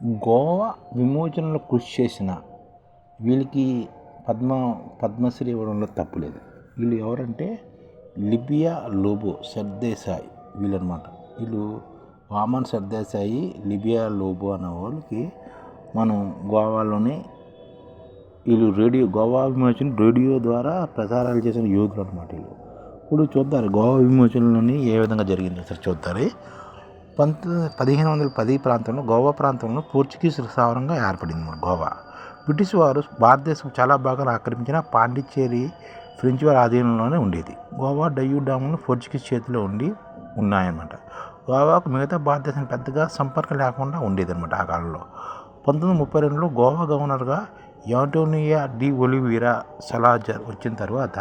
గోవా విమోచనలో కృషి చేసిన వీళ్ళకి పద్మ పద్మశ్రీ ఇవ్వడంలో తప్పు లేదు వీళ్ళు ఎవరంటే లిబియా లోబో సర్దేశాయి వీళ్ళనమాట. వీళ్ళు వామన్ సర్దేశాయి లిబియా లోబో అనే వాళ్ళకి మనం గోవాలోని వీళ్ళు రేడియో గోవా విమోచన రేడియో ద్వారా ప్రసారాలు చేసిన యోధులు అనమాట వీళ్ళు. ఇప్పుడు చూద్దారు గోవా విమోచనలోని ఏ విధంగా జరిగిందో సరే చూద్దారు పంతొమ్మిది పదిహేను వందల పది ప్రాంతంలో గోవా ప్రాంతంలో పోర్చుగీస్ స్థావరంగా ఏర్పడింది గోవా. బ్రిటిష్ వారు భారతదేశం చాలా భాగాలు ఆక్రమించిన పాండిచ్చేరి ఫ్రెంచ్ వారి ఆధీనంలోనే ఉండేది. గోవా డయ్యూ డాములు పోర్చుగీస్ చేతిలో ఉండి ఉన్నాయన్నమాట. గోవాకు మిగతా భారతదేశం పెద్దగా సంపర్కం లేకుండా ఉండేదన్నమాట ఆ కాలంలో. పంతొమ్మిది ముప్పై రెండులో గోవా గవర్నర్గా యాంటోనియా డి ఒలివీరా సలాజర్ వచ్చిన తర్వాత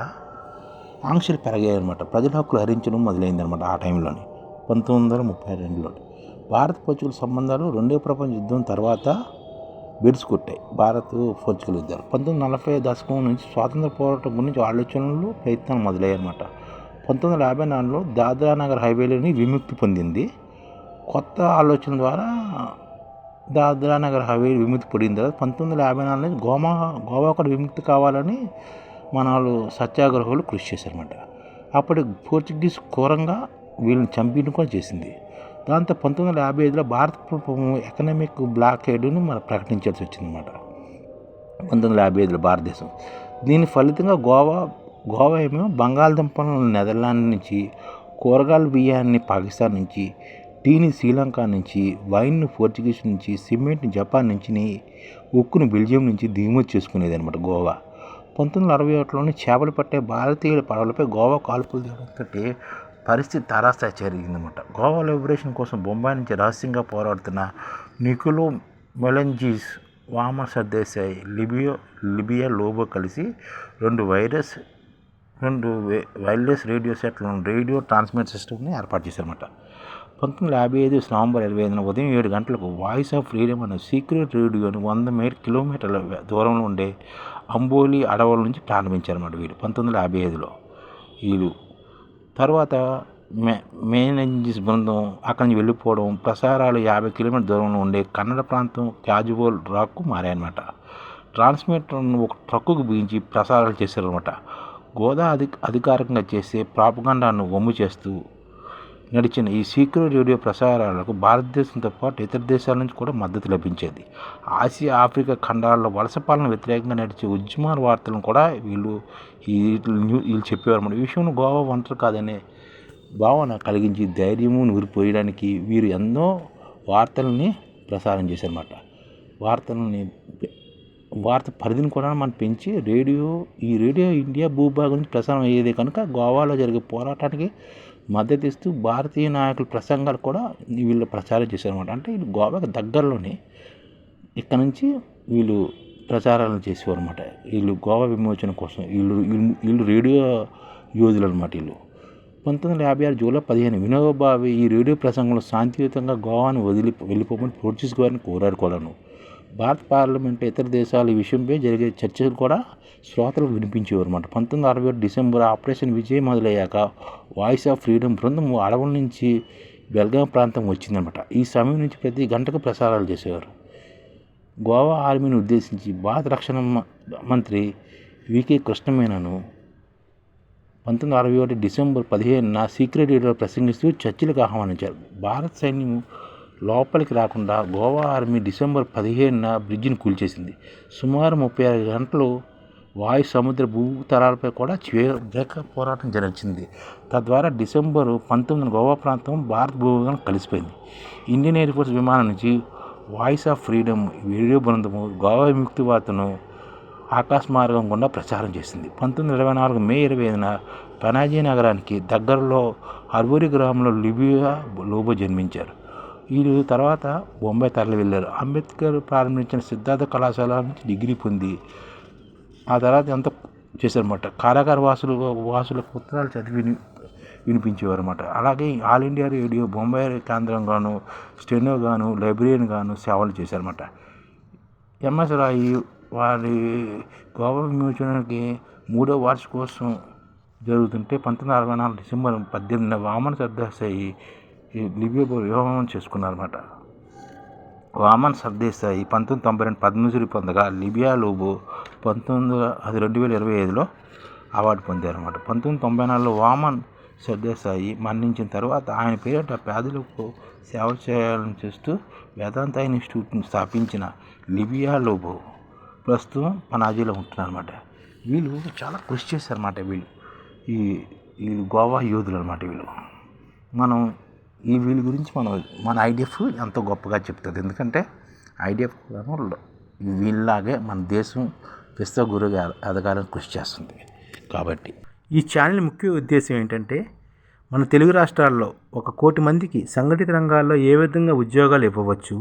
ఆంక్షలు పెరిగాయి అనమాట ప్రజల హక్కులు హరించడం మొదలైందనమాట ఆ టైంలోని. పంతొమ్మిది వందల ముప్పై రెండులో భారత్ పోర్చుగల్ సంబంధాలు రెండో ప్రపంచ యుద్ధం తర్వాత బెడిసికొట్టాయి భారత్ పోర్చుగల్ యుద్ధాలు. పంతొమ్మిది నలభై దశకం నుంచి స్వాతంత్ర పోరాటం గురించి ఆలోచనలు ప్రయత్నాలు మొదలయ్యాయి అనమాట పంతొమ్మిది వందల యాభై నాలుగులో దాద్రా నగర్ హైవేలోని విముక్తి పొందింది. కొత్త ఆలోచన ద్వారా దాద్రా నగర్ హైవే విముక్తి పొడిన తర్వాత పంతొమ్మిది వందల యాభై నాలుగు నుంచి గోమా గోవా కూడా విముక్తి కావాలని మన వాళ్ళు సత్యాగ్రహాలు కృషి చేశారన్నమాట. అప్పటి పోర్చుగీస్ ఘోరంగా వీళ్ళని చంపిన కూడా చేసింది. దాంతో పంతొమ్మిది వందల యాభై ఐదులో భారత ప్రభుత్వం ఎకనామిక్ బ్లాకేడ్ను మనం ప్రకటించాల్సి వచ్చిందన్నమాట. పంతొమ్మిది వందల యాభై ఐదులో భారతదేశం. దీని ఫలితంగా గోవా గోవా ఏమో బంగాళాదుంపలను నెదర్లాండ్ నుంచి కూరగాయల బియ్యాన్ని పాకిస్తాన్ నుంచి టీని శ్రీలంక నుంచి వైన్ను పోర్చుగీస్ నుంచి సిమెంట్ని జపాన్ నుంచి ఉక్కును బెల్జియం నుంచి దిగుమతి చేసుకునేది అనమాట గోవా. పంతొమ్మిది వందల అరవై ఒకటిలోనే చేపలు పట్టే భారతీయుల పడవలపై గోవా కాల్పులు తీయడంతో పరిస్థితి తారాస్థాయి జరిగిందన్నమాట గోవా లిబరేషన్ కోసం బొంబాయి నుంచి రహస్యంగా పోరాడుతున్న నికులో మెలంజీస్ వామ సర్దేశాయి లిబియో లిబియా లోబో కలిసి రెండు వైరస్ రెండు వైర్లెస్ రేడియో సెట్లను రేడియో ట్రాన్స్మిట్ సిస్టమ్ని ఏర్పాటు చేశారన్నమాట పంతొమ్మిది వందల యాభై ఐదు నవంబర్ ఇరవై ఐదున ఉదయం ఏడు గంటలకు వాయిస్ ఆఫ్ ఫ్రీడమ్ అనే సీక్రెట్ రేడియోని వంద మే కిలోమీటర్ల దూరంలో ఉండే అంబోలి అడవుల నుంచి ప్రారంభించారన్నమాట వీళ్ళు పంతొమ్మిది వందల యాభై ఐదులో. వీళ్ళు తర్వాత మే మేనేజిస్ బృందం అక్కడి నుంచి వెళ్ళిపోవడం ప్రసారాలు యాభై కిలోమీటర్ దూరంలో ఉండే కన్నడ ప్రాంతం క్యాజువల్ రాక్కు మారాయన్నమాట. ట్రాన్స్మిటర్ను ఒక ట్రక్కుకు బిగించి ప్రసారాలు చేశారనమాట గోదా అధి అధికారికంగా చేసే ప్రాపగండాను వమ్ము చేస్తూ నడిచిన ఈ సీక్రెట్ రేడియో ప్రసారాలకు భారతదేశంతో పాటు ఇతర దేశాల నుంచి కూడా మద్దతు లభించేది. ఆసియా ఆఫ్రికా ఖండాల్లో వలస పాలన వ్యతిరేకంగా నడిచే ఉద్యమాల వార్తలను కూడా వీళ్ళు ఈ వీళ్ళు చెప్పేవారు అన్నమాట. ఈ విషయంలో గోవా వంటరు కాదనే భావన కలిగించి ధైర్యము నూరిపోయడానికి వీరు ఎన్నో వార్తలని ప్రసారం చేశారన్నమాట. వార్తలని వార్త పరిధిని కూడా మనం పెంచి రేడియో ఈ రేడియో ఇండియా భూభాగం నుంచి ప్రసారం అయ్యేది కనుక గోవాలో జరిగే పోరాటానికి మద్దతిస్తూ భారతీయ నాయకుల ప్రసంగాలు కూడా వీళ్ళు ప్రచారం చేశారన్నమాట. అంటే వీళ్ళు గోవాకి దగ్గరలోనే ఇక్కడ నుంచి వీళ్ళు ప్రచారాలు చేసేవారు అనమాట వీళ్ళు గోవా విమోచన కోసం వీళ్ళు వీళ్ళు రేడియో యోధులు అనమాట వీళ్ళు. పంతొమ్మిది వందల యాభై ఆరు జూలై పదిహేను వినోబావి ఈ రేడియో ప్రసంగంలో శాంతియుతంగా గోవాను వదిలి వెళ్ళిపోమని పోర్చుగీస్ గారిని కోరారు కూడాను. భారత పార్లమెంట్ ఇతర దేశాల విషయంపై జరిగే చర్చలు కూడా శ్రోతలకు వినిపించేవారన్నమాట పంతొమ్మిది అరవై ఏడు డిసెంబర్ ఆపరేషన్ విజయ్ మొదలయ్యాక వాయిస్ ఆఫ్ ఫ్రీడమ్ బృందం అడవుల నుంచి బెల్గాం ప్రాంతం వచ్చిందనమాట ఈ సమయం నుంచి ప్రతి గంటకు ప్రసారాలు చేసేవారు. గోవా ఆర్మీని ఉద్దేశించి భారత రక్షణ మంత్రి వికే కృష్ణమేనను పంతొమ్మిది అరవై ఒకటి డిసెంబర్ పదిహేనున సీక్రెట్ రేడియో ప్రసంగిస్తూ చర్చలకు ఆహ్వానించారు. భారత సైన్యం లోపలికి రాకుండా గోవా ఆర్మీ డిసెంబర్ పదిహేనున బ్రిడ్జిని కూల్చేసింది. సుమారు ముప్పై ఆరు గంటలు వాయు సముద్ర భూతలాలపై కూడా చేక పోరాటం జరిగింది. తద్వారా డిసెంబరు పంతొమ్మిది గోవా ప్రాంతం భారత భూభాగం కలిసిపోయింది. ఇండియన్ ఎయిర్ ఫోర్స్ విమానం నుంచి వాయిస్ ఆఫ్ ఫ్రీడమ్ రేడియో బృందము గోవా విముక్తి వార్తను ఆకాశ మార్గం గుండా ప్రచారం చేసింది. పంతొమ్మిది ఇరవై నాలుగు మే ఇరవై ఐదున పనాజీ నగరానికి దగ్గరలో అర్బూరి గ్రామంలో లిబియా లోబో జన్మించారు. వీళ్ళు తర్వాత బొంబాయి తరలి వెళ్ళారు. అంబేద్కర్ ప్రారంభించిన సిద్ధార్థ కళాశాల నుంచి డిగ్రీ పొంది ఆ తర్వాత ఎంత చేశారన్నమాట. కారాగార వాసులు వాసులకు ఉత్తరాలు చదివి వినిపించేవారు అనమాట అలాగే ఆల్ ఇండియా రేడియో బొంబాయి కేంద్రంగాను స్టెనో గాను లైబ్రరీన్ గాను సేవలు చేశారన్నమాట. ఎంఎస్ రాయి వారి గోవా విమోచనకి మూడో వార్షికోత్సవం జరుగుతుంటే పంతొమ్మిది అరవై నాలుగు డిసెంబర్ పద్దెనిమిదిన వామన ఈ లిబియా వివాహం చేసుకున్నారన్నమాట. వామన్ సర్దేశాయి పంతొమ్మిది తొంభై రెండు పద్మశ్రీ పొందగా లిబియా లోబో పంతొమ్మిది అది రెండు వేల ఇరవై ఐదులో అవార్డు పొందారన్నమాట. పంతొమ్మిది తొంభై నాలుగులో వామన్ సర్దేశాయి మరణించిన తర్వాత ఆయన పేరిట పేదలకు సేవ చేయాలని చేస్తూ వేదాంత ఇన్స్టిట్యూట్ని స్థాపించిన లిబియా లోబో ప్రస్తుతం పనాజీలో ఉంటున్నారన్నమాట. వీళ్ళు చాలా కృషి చేశారన్నమాట వీళ్ళు. ఈ వీళ్ళు గోవా యోధులు అనమాట వీళ్ళు. మనం ఈ వీళ్ళ గురించి మనం మన ఐడిఎఫ్ ఎంతో గొప్పగా చెప్తుంది ఎందుకంటే ఐడిఎఫ్ కూడా వీళ్ళలాగే మన దేశం విశ్వ గురుగా ఎదగాలని కృషి చేస్తుంది. కాబట్టి ఈ ఛానల్ ముఖ్య ఉద్దేశం ఏంటంటే మన తెలుగు రాష్ట్రాల్లో ఒక కోటి మందికి సంఘటిత రంగాల్లో ఏ విధంగా ఉద్యోగాలు ఇవ్వవచ్చు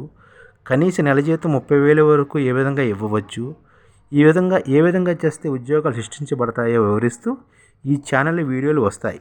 కనీస నెల జీతం ముప్పై వేల వరకు ఏ విధంగా ఇవ్వవచ్చు ఈ విధంగా ఏ విధంగా చేస్తే ఉద్యోగాలు సృష్టించబడతాయో వివరిస్తూ ఈ ఛానల్ వీడియోలు వస్తాయి.